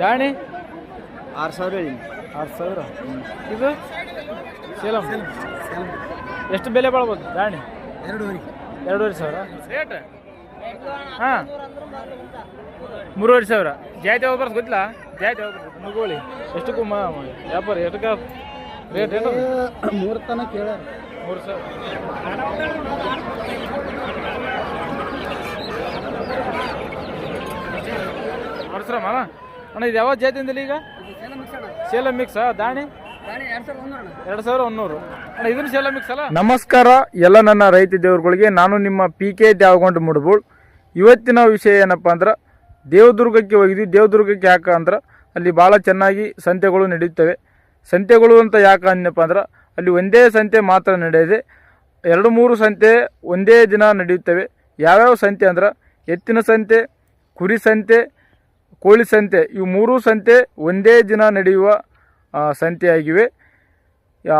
ದಾಣಿ? ಆರು ಸಾವಿರ ಹೇಳಿ ಆರು ಸಾವಿರ? ಇದು? ಸೇಲಂ? ಎಷ್ಟು ಬೆಲೆ ಬಾಳ್ಬೋದು ದಾಣಿ? ಎರಡೂವರೆ. ಎರಡೂವರೆ ಸಾವಿರ? ರೇಟ್ ಹಾಂ. ಮೂರುವರೆ ಸಾವಿರ. ಜಾತಿ ಯಾವ್ದು ಗೊತ್ತಿಲ್ಲ? ಜಾತಿ ಯಾವ್ದು ಮುಗೋಳಿ. ಎಷ್ಟಕ್ಕೂ ಮಾ ವ್ಯಾಪಾರ ಎಷ್ಟಕ್ಕೆ? ರೇಟ್ ಏನು? ಮೂರು ತನಕ ಕೇಳ ಮೂರು ಸಾವಿರ. ಮಾಡ್ಸ್ರಮ್ಮ ಅಣ್ಣ ಇದು ಯಾವ ಜಾತಿಯಿಂದಲೇ ಈಗ? ಸೇಲ ಮಿಕ್ಸ್ ದಾಣಿ? ಎರಡು ಸಾವಿರ ಒನ್ನೂರು ಅಣ್ಣ. ಇದನ್ನು ಸೇಲ ಮಿಕ್ಸ್ ಅಲ್ಲ? ನಮಸ್ಕಾರ ಎಲ್ಲ ನನ್ನ ರೈತ ದೇವರುಗಳಿಗೆ ನಾನು ನಿಮ್ಮ ಪಿ ಕೆ ದ್ಯಾವಗೊಂಡು ಮುಡ್ಬೋಳ್. ಇವತ್ತಿನ ವಿಷಯ ಏನಪ್ಪ ಅಂದ್ರೆ ದೇವದುರ್ಗಕ್ಕೆ ಹೋಗಿದ್ವಿ. ದೇವದುರ್ಗಕ್ಕೆ ಯಾಕೆ ಅಂದ್ರೆ ಅಲ್ಲಿ ಭಾಳ ಚೆನ್ನಾಗಿ ಸಂತೆಗಳು ನಡೆಯುತ್ತವೆ. ಸಂತೆಗಳು ಅಂತ ಯಾಕೆ ಅಂದಪ್ಪ ಅಂದ್ರೆ ಅಲ್ಲಿ ಒಂದೇ ಸಂತೆ ಮಾತ್ರ ನಡೆಯದೆ ಎರಡು ಮೂರು ಸಂತೆ ಒಂದೇ ದಿನ ನಡೆಯುತ್ತವೆ. ಯಾವ್ಯಾವ ಸಂತೆ ಅಂದ್ರೆ ಎತ್ತಿನ ಸಂತೆ ಕುರಿ ಸಂತೆ ಕೋಳಿ ಸಂತೆ, ಇವು ಮೂರೂ ಸಂತೆ ಒಂದೇ ದಿನ ನಡೆಯುವ ಸಂತೆಯಾಗಿವೆ.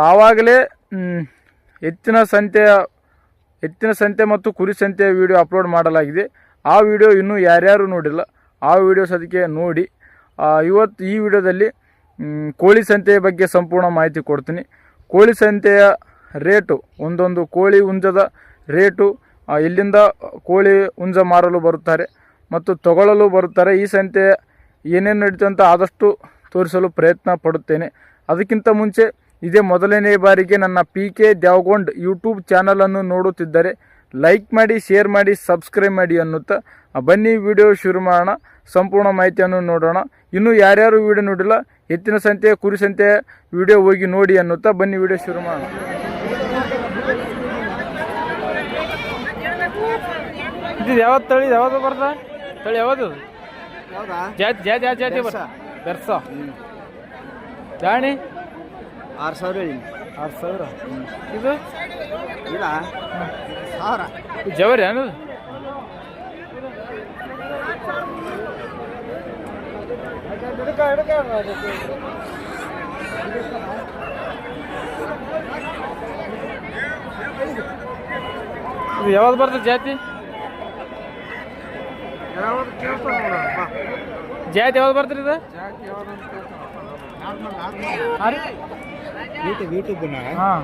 ಆವಾಗಲೇ ಹೆಚ್ಚಿನ ಸಂತೆಯ ಹೆಚ್ಚಿನ ಸಂತೆ ಮತ್ತು ಕುರಿ ಸಂತೆಯ ವಿಡಿಯೋ ಅಪ್ಲೋಡ್ ಮಾಡಲಾಗಿದೆ. ಆ ವಿಡಿಯೋ ಇನ್ನೂ ಯಾರ್ಯಾರು ನೋಡಿಲ್ಲ, ಆ ವಿಡಿಯೋ ಸದಕ್ಕೆ ನೋಡಿ. ಇವತ್ತು ಈ ವಿಡಿಯೋದಲ್ಲಿ ಕೋಳಿ ಸಂತೆಯ ಬಗ್ಗೆ ಸಂಪೂರ್ಣ ಮಾಹಿತಿ ಕೊಡ್ತೀನಿ. ಕೋಳಿ ಸಂತೆಯ ರೇಟು, ಒಂದೊಂದು ಕೋಳಿ ಹುಂಜದ ರೇಟು ಎಲ್ಲಿಂದ ಕೋಳಿ ಹುಂಜ ಮಾರಲು ಬರುತ್ತಾರೆ ಮತ್ತು ತಗೊಳ್ಳಲು ಬರುತ್ತಾರೆ. ಈ ಸಂತೆ ಏನೇನು ನಡೀತು ಆದಷ್ಟು ತೋರಿಸಲು ಪ್ರಯತ್ನ ಪಡುತ್ತೇನೆ. ಅದಕ್ಕಿಂತ ಮುಂಚೆ ಇದೇ ಮೊದಲನೇ ಬಾರಿಗೆ ನನ್ನ ಪಿ ಕೆ ದ್ಯಾವಗೊಂಡ್ ಯೂಟ್ಯೂಬ್ ಚಾನಲನ್ನು ನೋಡುತ್ತಿದ್ದರೆ ಲೈಕ್ ಮಾಡಿ, ಶೇರ್ ಮಾಡಿ, ಸಬ್ಸ್ಕ್ರೈಬ್ ಮಾಡಿ ಅನ್ನುತ್ತಾ ಬನ್ನಿ ವಿಡಿಯೋ ಶುರು ಮಾಡೋಣ. ಸಂಪೂರ್ಣ ಮಾಹಿತಿಯನ್ನು ನೋಡೋಣ. ಇನ್ನೂ ಯಾರ್ಯಾರು ವಿಡಿಯೋ ನೋಡಿಲ್ಲ, ಎತ್ತಿನ ಸಂತೆ, ಕುರಿ ಸಂತೆ, ವಿಡಿಯೋ ಹೋಗಿ ನೋಡಿ ಅನ್ನುತ್ತಾ ಬನ್ನಿ ವಿಡಿಯೋ ಶುರು ಮಾಡೋಣ. ಇದು ಯಾವತ್ತು ತಳಿ ತಳಿ ಯಾವುದು? ಹೌದಾ ಜಾತಿ ಜಾತಿ ಯಾವ ಜಾತಿ ಬರ್ತ. ಬೆರ್ಸ. ದಾಣಿ? ಆರು ಸಾವಿರ ಹೇಳಿ. ಆರು ಸಾವಿರ? ಇದು? ಇಲ್ಲ. ಸಾವಿರ. ಜವರಿ ಅನ್ನೋದು? ಇದು ಯಾವ್ದು ಬರ್ತದೆ ಜಾತಿ? ಜಾತಿ ಯಾವ್ದು ಬರ್ತೀರಿ ಇದು? ಹಾಂ.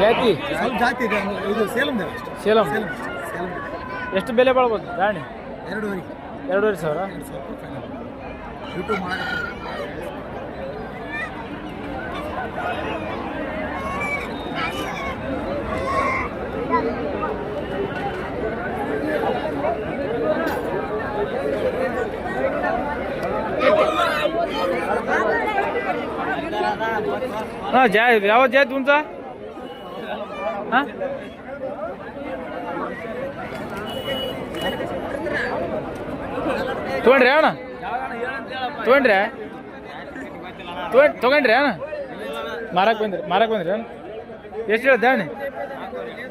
ಜಾತಿ. ಸ್ವಲ್ಪ ಜಾತಿ ಇದೆ ಇದು ಸೇಲಂ. ಸೇಲಂ ಸೇಲಂ. ಎಷ್ಟು ಬೆಲೆ ಬಾಳ್ಬೋದು ದಾಣಿ ಎರಡೂವರೆ. ಎರಡೂವರೆ ಸಾವಿರ? ಯೂಟ್ಯೂಬ್ ಮಾಡಕ್ಕೆ ಹಾಂ, ಜಾ, ಯಾವ ಜಾತಿ ಉಂಟ? ಹಾಂ? ತೊಗೊಂಡ್ರಿ ಅಣ್ಣ? ತೊಗೊಂಡ್ರಿ? ತೊಗೊಂಡ್, ತೊಗೊಂಡ್ರಿ ಅಣ್ಣ? ಮಾರಕ್ಕೆ ಬಂದ್ರಿ ಮಾರಕ್ಕೆ ಬಂದ್ರಿ ಅಣ್ಣ? ಎಷ್ಟು ಹೇಳ ದಾಣಿ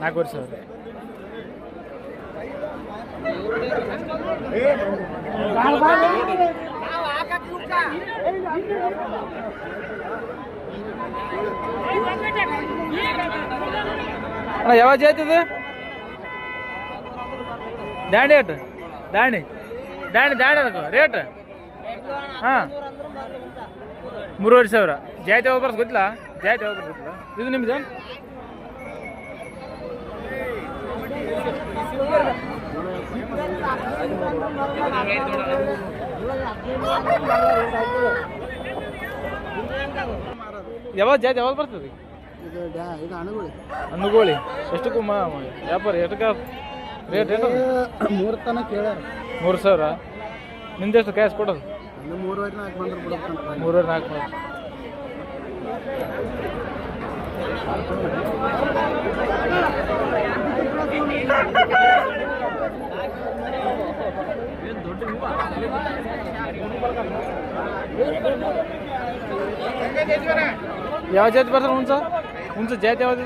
ನಾಲ್ಕೂವರೆ ಸಾವಿರ. ಅಣ್ಣ ಯಾವ ಜಾತಿ ಇದು ದಾಂಡಿ ಏಟು ದಾಂಡಿ ದಾಂಡಿ ದಾಂಡಿ ಅದಕ್ಕೆ, ರೇಟ್? ಹಾಂ. ಮೂರುವರೆ ಸಾವಿರ. ಜಾತಿ ಯಾವಾಗ ಬರ್ತದೆ ಗೊತ್ತಿಲ್ಲ? ಜಾತಿ ಯಾವಾಗ ಗೊತ್ತಿಲ್ಲ. ಇದು ನಿಮ್ದು? ಯಾವಾಗ ಜಾತಿ ಯಾವಾಗ ಬರ್ತದೆ? ಹಣ್ಣುಗೋಳಿ ಎಷ್ಟಕ್ಕೂ ಮ ವ್ಯಾಪಾರ ಎಷ್ಟಕ್ಕೆ? ರೇಟ್ ಎಷ್ಟು ಮೂರು ತನ ಕೇಳ್ಯಾರ. ಮೂರು ಸಾವಿರ? ನಿಂದೆಷ್ಟು ಕ್ಯಾಶ್ ಕೊಡೋದು? ಒಂದು ಮೂರುವರೆ ನಾಲ್ಕು ಬಂದ್ರೆ ಮೂರುವರೆ ನಾಲ್ಕು ಯಾವ ಜಾತಿ ಬರ್ತಾರೆ ಹುಂಚ ಹುಂಚ ಜಾತಿ ಯಾವ್ದು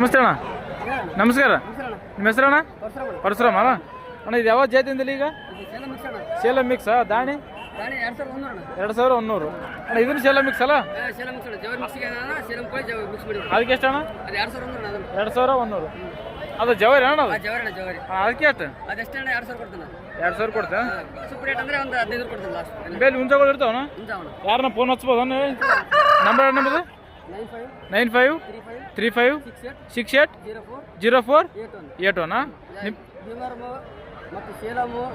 ನಮಸ್ತೆ ಅಣ್ಣ. ನಮಸ್ಕಾರ. ನಿಮ್ಮ ಹೆಸರಣ್ಣ ಪರಶುರಾಮ ಅಣ್ಣ ಅಣ್ಣ ಇದು ಯಾವ ಜಾತಿಯಿಂದಲೇ ಈಗ? ಶೇಲ ಮಿಕ್ಸ್ ದಾಣಿ? ಎರಡು ಸಾವಿರ ಒಂದೂರು. ಅಣ್ಣ ಇದನ್ನು ಸೇಲ ಮಿಕ್ಸ್ ಅಲ್ಲ? ಸೇಲಂ ಮಿಕ್ಸ್ ಜವರ್ ಮಿಕ್ಸ್ಗೆ ಸೇಲಂ ಕೋಳಿ ಜವರ್ ಮಿಕ್ಸ್ ಬಿಡಿ ಅದಕ್ಕೆ ಎಷ್ಟು ಅಣ್ಣ ಅದು ಎರಡು ಸಾವಿರ ಒಂದೂರು. ಅದು ಜವರಿ ಅಣ್ಣ ಅದು? ಜವರಿ ಅಣ್ಣ ಜವರಿ. ಅದಕ್ಕೆ ಆಯ್ತು ಅದೆಷ್ಟು ಅಣ್ಣ ಎರಡು ಸಾವಿರ ಕೊಡ್ತಾನೆ ಎರಡು ಸಾವಿರ ಕೊಡ್ತೆ? ಸೂಪರ್ ರೇಟ್ ಅಂದ್ರೆ ಒಂದು ಹದಿನೈದು ಕೊಡ್ತಾನೆ ಲಾಸ್ಟ್ ಬೇಲಿ ಹುಂಜಗಳು ಅವನು ಯಾರನ್ನ ಫೋನ್ ಹಚ್ಬೋದು ನಂಬರ್ ಅಣ್ಣ nine five nine five three five six eight zero four eight one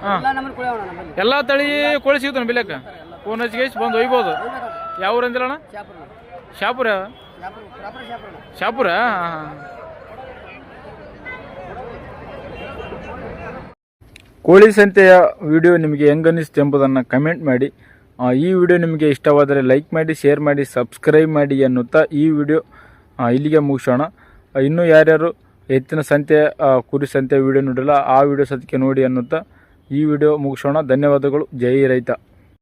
ಹಾ. ಎಲ್ಲ ತಳಿ ಕೋಳಿ ಸಿಗ್ತಾನೆ ಬಿಲ್ಲಕ್ಕ? ಫೋನ್ ಹಚ್ಚಿಗೆ ಬಂದು ಒಯ್ಬೋದು? ಯಾವ ಊರಂದಿಲ್ಲ ಅಣ್ಣ ಶಾಪುರ ಶಾಪುರ ಶಾಪುರ? ಪ್ರಾಪರ್ ಶಾಪುರ ಶಾಪುರ ಕೋಳಿ ಸಂತೆಯ ವಿಡಿಯೋ ನಿಮಗೆ ಹೆಂಗನ್ನಿಸ್ತು ಎಂಬುದನ್ನು ಕಮೆಂಟ್ ಮಾಡಿ. ಈ ವಿಡಿಯೋ ನಿಮಗೆ ಇಷ್ಟವಾದರೆ ಲೈಕ್ ಮಾಡಿ ಶೇರ್ ಮಾಡಿ ಸಬ್ಸ್ಕ್ರೈಬ್ ಮಾಡಿ ಅನ್ನುತ್ತಾ ಈ ವಿಡಿಯೋ ಇಲ್ಲಿಗೆ ಮುಗಿಸೋಣ. ಇನ್ನೂ ಯಾರ್ಯಾರು ಎತ್ತಿನ ಸಂತೆ ಕುರಿ ಸಂತೆ ವಿಡಿಯೋ ನೋಡಿಲ್ಲ, ಆ ವಿಡಿಯೋ ಸದ್ಯಕ್ಕೆ ನೋಡಿ ಅನ್ನುತ್ತಾ ಈ ವಿಡಿಯೋ ಮುಗಿಸೋಣ. ಧನ್ಯವಾದಗಳು. ಜೈ ರೈತ.